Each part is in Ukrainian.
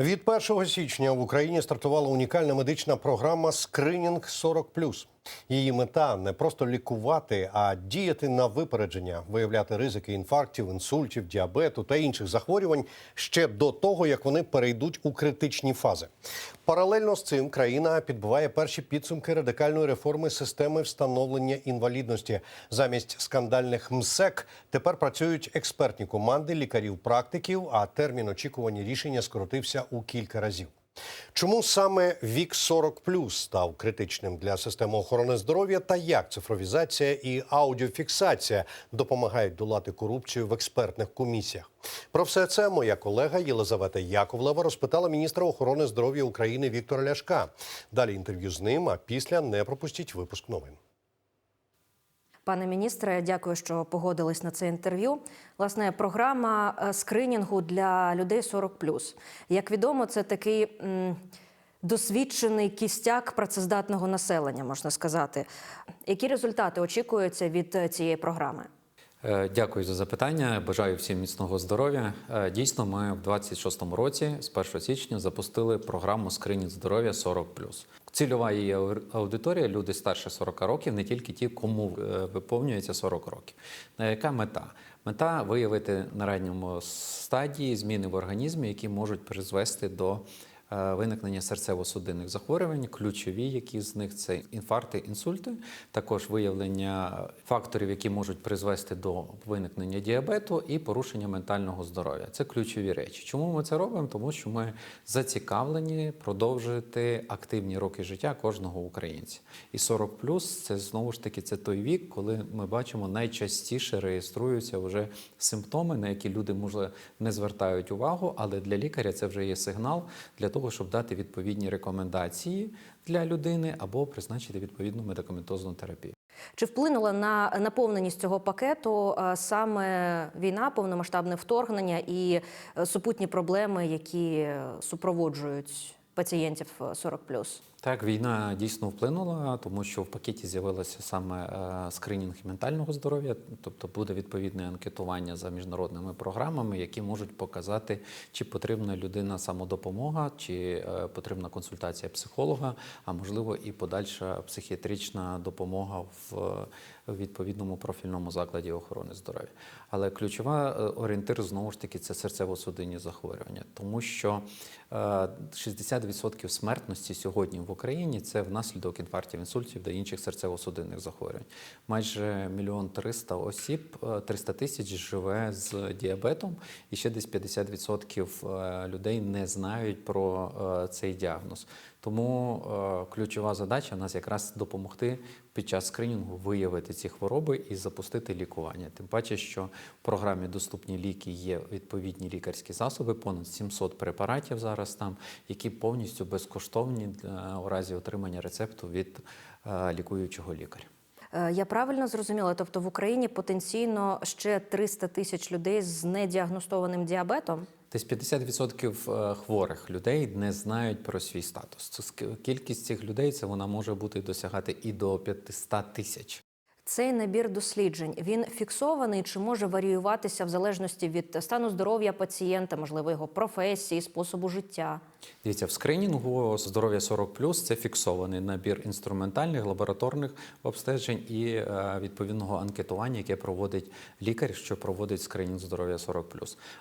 Від 1 січня в Україні стартувала унікальна медична програма Скринінг 40+. Її мета не просто лікувати, а діяти на випередження, виявляти ризики інфарктів, інсультів, діабету та інших захворювань ще до того, як вони перейдуть у критичні фази. Паралельно з цим країна підбиває перші підсумки радикальної реформи системи встановлення інвалідності. Замість скандальних МСЕК тепер працюють експертні команди лікарів-практиків, а термін очікування рішення скоротився у кілька разів. Чому саме вік 40 став критичним для системи охорони здоров'я та як цифровізація і аудіофіксація допомагають долати корупцію в експертних комісіях? Про все це моя колега Єлизавета Яковлева розпитала міністра охорони здоров'я України Віктора Ляшка. Далі інтерв'ю з ним. А після не пропустіть випуск новин. Пане міністре, дякую, що погодились на це інтерв'ю. Власне, програма е, скринінгу для людей 40+. Як відомо, це такий досвідчений кістяк працездатного населення, можна сказати. Які результати очікуються від е, цієї програми? Е, Дякую за запитання. Бажаю всім міцного здоров'я. Дійсно, ми в 26-му році, з 1 січня, запустили програму скринінг здоров'я 40+. Цільова її аудиторія люди старше 40 років, не тільки ті, кому е, виповнюється 40 років. На яка мета? Мета виявити на ранньому стадії зміни в організмі, які можуть призвести до е, виникнення серцево-судинних захворювань. Ключові, які з них це інфаркти, інсульти, також виявлення факторів, які можуть призвести до виникнення діабету і порушення ментального здоров'я. Це ключові речі. Чому ми це робимо? Тому що ми зацікавлені продовжити активні роки життя кожного українця. І 40 це знову ж таки це той вік, коли ми бачимо найчастіше реєструються вже симптоми, на які люди може не звертають увагу, але для лікаря це вже є сигнал для того, щоб дати відповідні рекомендації для людини або призначити відповідну медикаментозну терапію. Чи вплинула на наповненість цього пакету е, саме війна, повномасштабне вторгнення і е, супутні проблеми, які е, супроводжують пацієнтів е, 40+. Так, війна дійсно вплинула, тому що в пакеті з'явилося саме е, скринінг ментального здоров'я, тобто буде відповідне анкетування за міжнародними програмами, які можуть показати, чи потрібна людина самодопомога, чи е, потрібна консультація психолога, а можливо і подальша психіатрична допомога в відповідному профільному закладі охорони здоров'я. Але ключова е, орієнтир знову ж таки це серцево-судинні захворювання, тому що е, 60% смертності сьогодні в Україні це внаслідок інфарктів, інсультів та інших серцево-судинних захворювань. Майже мільйон триста осіб, е, 300 тисяч живе з діабетом, і ще десь 50% е, людей не знають про е, цей діагноз. Тому е, ключова задача в нас якраз допомогти під час скринінгу виявити ці хвороби і запустити лікування. Тим паче, що в програмі доступні ліки є відповідні лікарські засоби, понад 700 препаратів зараз там, які повністю безкоштовні для, у разі отримання рецепту від е, лікуючого лікаря. Е, Я правильно зрозуміла, тобто в Україні потенційно ще 300 тисяч людей з недіагностованим діабетом. Десь 50% хворих людей не знають про свій статус. Кількість цих людей це вона може бути досягати і до 500 тисяч. Цей набір досліджень він фіксований чи може варіюватися в залежності від стану здоров'я пацієнта, можливо, його професії, способу життя. Дивіться, в скринінгу здоров'я 40 це фіксований набір інструментальних лабораторних обстежень і е, відповідного анкетування, яке проводить лікар, що проводить скринінг здоров'я 40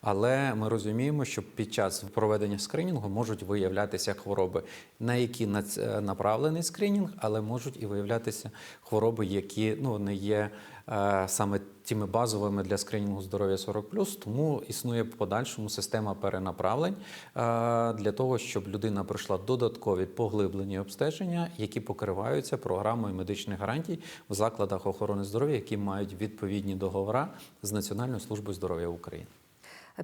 Але ми розуміємо, що під час проведення скринінгу можуть виявлятися хвороби, на які е, направлений скринінг, але можуть і виявлятися хвороби, які ну не є саме тими базовими для скринінгу здоров'я 40+, тому існує в подальшому система перенаправлень е, для того, щоб людина пройшла додаткові поглиблені обстеження, які покриваються програмою медичних гарантій в закладах охорони здоров'я, які мають відповідні договори з Національною службою здоров'я України.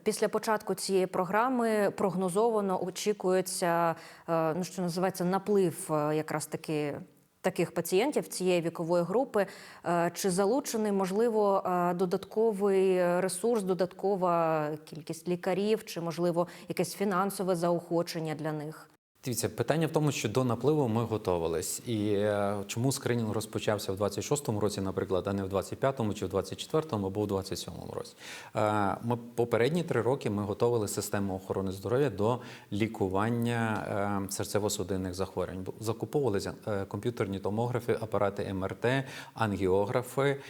Після початку цієї програми прогнозовано очікується, е, ну що називається наплив е, якраз таки. Таких пацієнтів цієї вікової групи Е, чи залучений можливо е, додатковий ресурс, додаткова кількість лікарів, чи можливо якесь фінансове заохочення для них? Дивіться, питання в тому, що до напливу ми готувались. І е, чому скринінг розпочався в 26-му році, наприклад, а не в 25-му чи в 24-му або в 27-му році. Е, Ми попередні три роки ми готували систему охорони здоров'я до лікування е, серцево-судинних захворювань. Закуповувалися комп'ютерні томографи, апарати МРТ, ангіографи,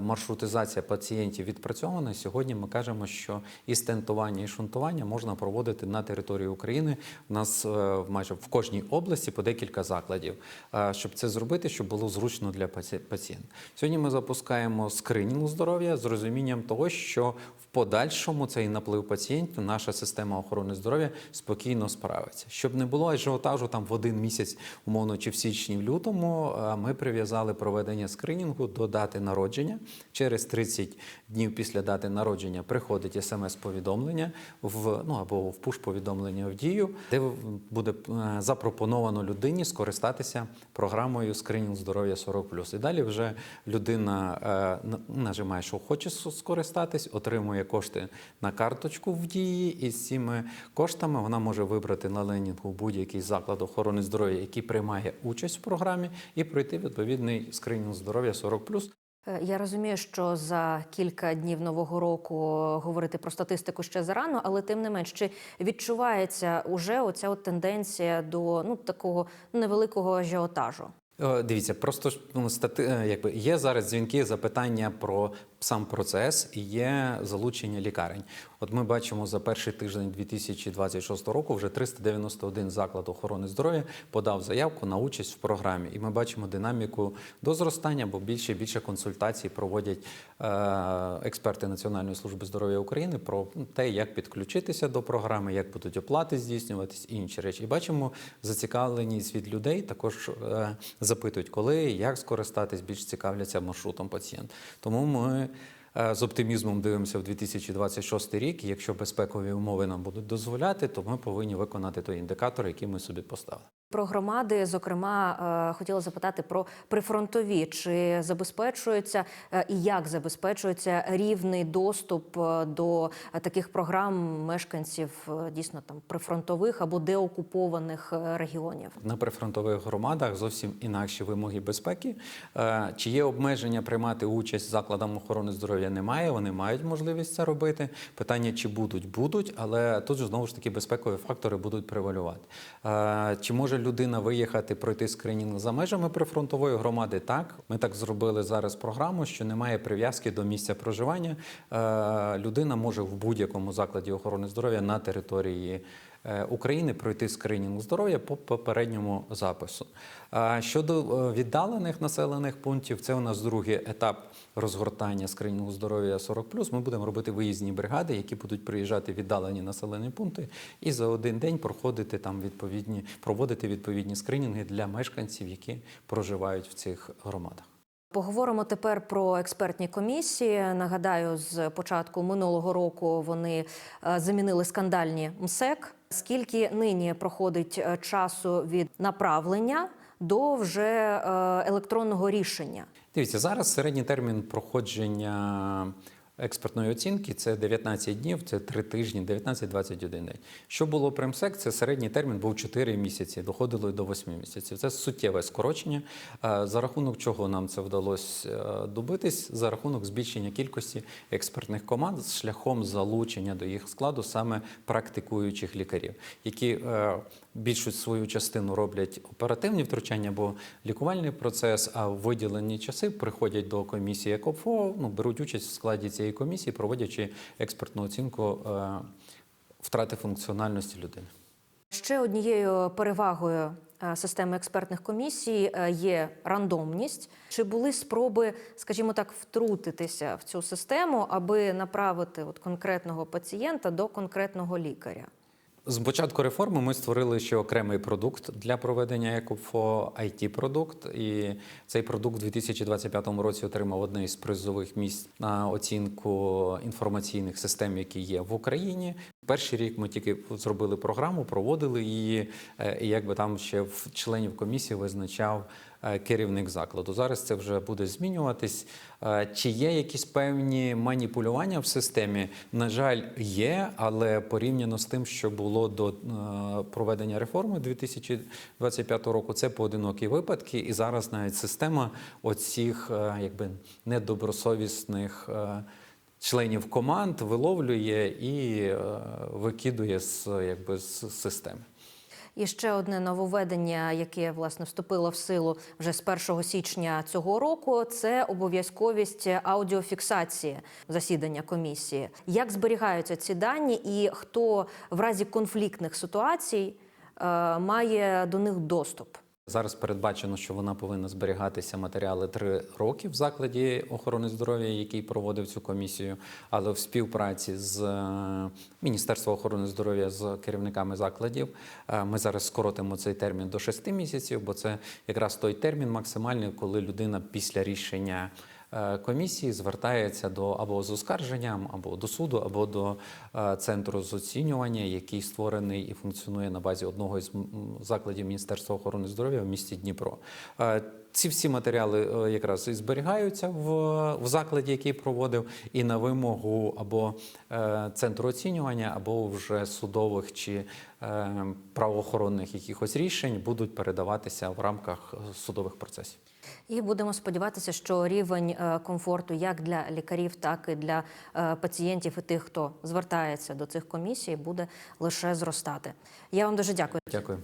маршрутизація пацієнтів відпрацьована. Сьогодні ми кажемо, що і стентування, і шунтування можна проводити на території України. У нас майже в кожній області по декілька закладів. Е, Щоб це зробити, щоб було зручно для паці- пацієнта. Сьогодні ми запускаємо скринінг здоров'я з розумінням того, що в подальшому цей наплив пацієнтів наша система охорони здоров'я спокійно справиться. Щоб не було ажіотажу там в один місяць, умовно, чи в січні, в лютому, е, ми прив'язали проведення скринінгу до дати народження. Через 30 днів після дати народження приходить смс-повідомлення в ну або в пуш-повідомлення в дію, де буде е, запропоновано людині скористатися програмою скринінг здоров'я 40+. І далі вже людина е, на- нажимає, що хоче скористатись, отримує кошти на карточку в дії, і з цими коштами вона може вибрати на ленінгу будь-який заклад охорони здоров'я, який приймає участь в програмі, і пройти відповідний скринінг здоров'я 40+. Е, Я розумію, що за кілька днів нового року говорити про статистику ще зарано, але тим не менш, чи відчувається уже оця от тенденція до ну такого невеликого ажіотажу? Е, Дивіться, просто ну, стати, е, якби є зараз дзвінки, запитання про сам процес і є залучення лікарень. От ми бачимо за перший тиждень 2026 року вже 391 заклад охорони здоров'я подав заявку на участь в програмі, і ми бачимо динаміку до зростання, бо більше і більше консультацій проводять е, експерти Національної служби здоров'я України про те, як підключитися до програми, як будуть оплати здійснюватись і інші речі. І бачимо зацікавленість від людей. Також запитують, коли, як скористатись, більш цікавляться маршрутом пацієнт. Тому ми. е, З оптимізмом дивимося в 2026 рік. І Якщо безпекові умови нам будуть дозволяти, то ми повинні виконати той індикатор, який ми собі поставили. Про громади, зокрема, е, хотіла запитати про прифронтові, чи забезпечується е, і як забезпечується рівний доступ е, до таких програм мешканців дійсно там прифронтових або деокупованих регіонів? На прифронтових громадах зовсім інакші вимоги безпеки. Чи є обмеження приймати участь закладам охорони здоров'я? Немає. Вони мають можливість це робити. Питання, чи будуть, будуть, але тут знову ж таки безпекові фактори будуть превалювати. Чи може людина виїхати пройти скринінг за межами прифронтової громади? Так, ми так зробили зараз програму, що немає прив'язки до місця проживання. Е, Людина може в будь-якому закладі охорони здоров'я на території. Е, України пройти скринінг здоров'я по попередньому запису. Щодо е, віддалених населених пунктів, це у нас другий етап розгортання скринінгу здоров'я 40+. Ми будемо робити виїзні бригади, які будуть приїжджати віддалені населені пункти і за один день проходити там відповідні, проводити відповідні скринінги для мешканців, які проживають в цих громадах. Поговоримо тепер про експертні комісії. Нагадаю, з початку минулого року вони е, замінили скандальні МСЕК. Скільки нині проходить е, часу від направлення до вже е, електронного рішення? Дивіться, зараз середній термін проходження експертної оцінки це 19 днів, це 3 тижні, 19-21 день. Що було при МСЕК, це середній термін був 4 місяці, доходило до 8 місяців. Це суттєве скорочення. Е, За рахунок чого нам це вдалося е, добитись? За рахунок збільшення кількості експертних команд з шляхом залучення до їх складу саме практикуючих лікарів, які е, більшу свою частину роблять оперативні втручання або лікувальний процес, а в виділені часи приходять до комісії ЕКОФО, ну, беруть участь в складі цієї комісії, проводячи експертну оцінку е, втрати функціональності людини. Ще однією перевагою е, системи експертних комісій е, є рандомність. Чи були спроби, скажімо так, втрутитися в цю систему, аби направити от конкретного пацієнта до конкретного лікаря? З початку реформи ми створили ще окремий продукт для проведення ЕКОФО it продукт І цей продукт у 2025 році отримав одне із призових місць на оцінку інформаційних систем, які є в Україні. Перший рік ми тільки зробили програму, проводили її, е, і якби там ще в членів комісії визначав е, керівник закладу. Зараз це вже буде змінюватись. Е, Чи є якісь певні маніпулювання в системі? На жаль, є, але порівняно з тим, що було до проведення реформи 2025 року, це поодинокі випадки, і зараз навіть система оцих якби недобросовісних. Членів команд виловлює і е, викидує з якби з системи. І ще одне нововведення, яке власне вступило в силу вже з 1 січня цього року, це обов'язковість аудіофіксації засідання комісії. Як зберігаються ці дані, і хто в разі конфліктних ситуацій е, має до них доступ? Зараз передбачено, що вона повинна зберігатися матеріали три роки в закладі охорони здоров'я, який проводив цю комісію, але в співпраці з е, Міністерством охорони здоров'я з керівниками закладів е, ми зараз скоротимо цей термін до 6 місяців, бо це якраз той термін максимальний, коли людина після рішення. Е, Комісії звертається до або з оскарженням, або до суду, або до е, центру з оцінювання, який створений і функціонує на базі одного із закладів Міністерства охорони здоров'я в місті Дніпро. Е, Ці всі матеріали якраз і зберігаються в, в закладі, який проводив, і на вимогу або е, центру оцінювання, або вже судових чи е, правоохоронних якихось рішень будуть передаватися в рамках судових процесів. І будемо сподіватися, що рівень е, комфорту як для лікарів, так і для е, пацієнтів і тих, хто звертається до цих комісій, буде лише зростати. Я вам дуже дякую. Дякую.